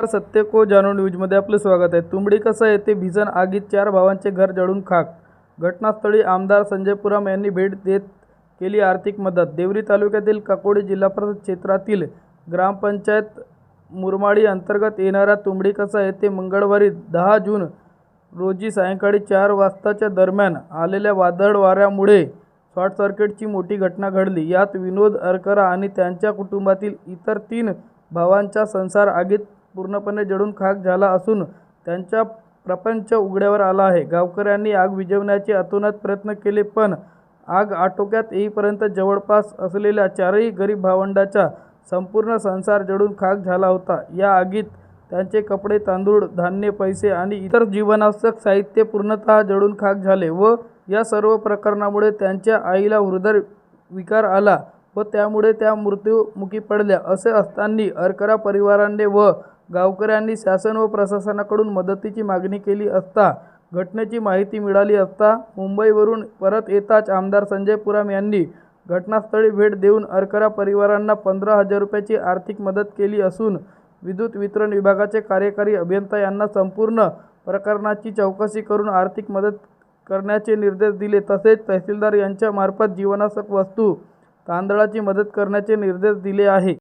नमस्कार सत्य को जाणू न्यूजमध्ये आपलं स्वागत आहे. तुंबडी कसं येथे भीषण आगीत चार भावांचे घर जळून खाक. घटनास्थळी आमदार संजय पुराम यांनी भेट देत केली आर्थिक मदत. देवरी तालुक्यातील काकोडी जिल्हा परिषद क्षेत्रातील ग्रामपंचायत मुरमाडी अंतर्गत येणाऱ्या तुंबडी कसा येथे मंगळवारी दहा जून रोजी सायंकाळी चार वाजताच्या दरम्यान आलेल्या वादळ वाऱ्यामुळे शॉर्ट सर्किटची मोठी घटना घडली. यात विनोद अरकरा आणि त्यांच्या कुटुंबातील इतर तीन भावांचा संसार आगीत पूर्णपणे जळून खाक झाला असून त्यांचा प्रपंच उघड्यावर आला आहे. गावकऱ्यांनी आग विझवण्याचे अतोनात प्रयत्न केले पण आग आटोक्यात येईपर्यंत जवळपास असलेल्या चारही गरीब भावंडाचा संपूर्ण संसार जळून खाक झाला होता. या आगीत त्यांचे कपडे तांदूळ धान्य पैसे आणि इतर जीवनावश्यक साहित्य पूर्णतः जळून खाक झाले व या सर्व प्रकरणामुळे त्यांच्या आईला हृदय विकार आला व त्यामुळे त्या मृत्यूमुखी पडल्या. असे असताना अरकरा परिवाराने व गावकऱ्यांनी शासन व प्रशासनाकडून मदतीची मागणी केली असता घटनेची माहिती मिळाली असता मुंबईवरून परत येताच आमदार संजय पुराम यांनी घटनास्थळी भेट देऊन अरकरा परिवारांना पंधरा हजार रुपयाची आर्थिक मदत केली असून विद्युत वितरण विभागाचे कार्यकारी अभियंता यांना संपूर्ण प्रकरणाची चौकशी करून आर्थिक मदत करण्याचे निर्देश दिले. तसेच तहसीलदार यांच्यामार्फत जीवनावश्यक वस्तू तांदळाची मदत करण्याचे निर्देश दिले आहे.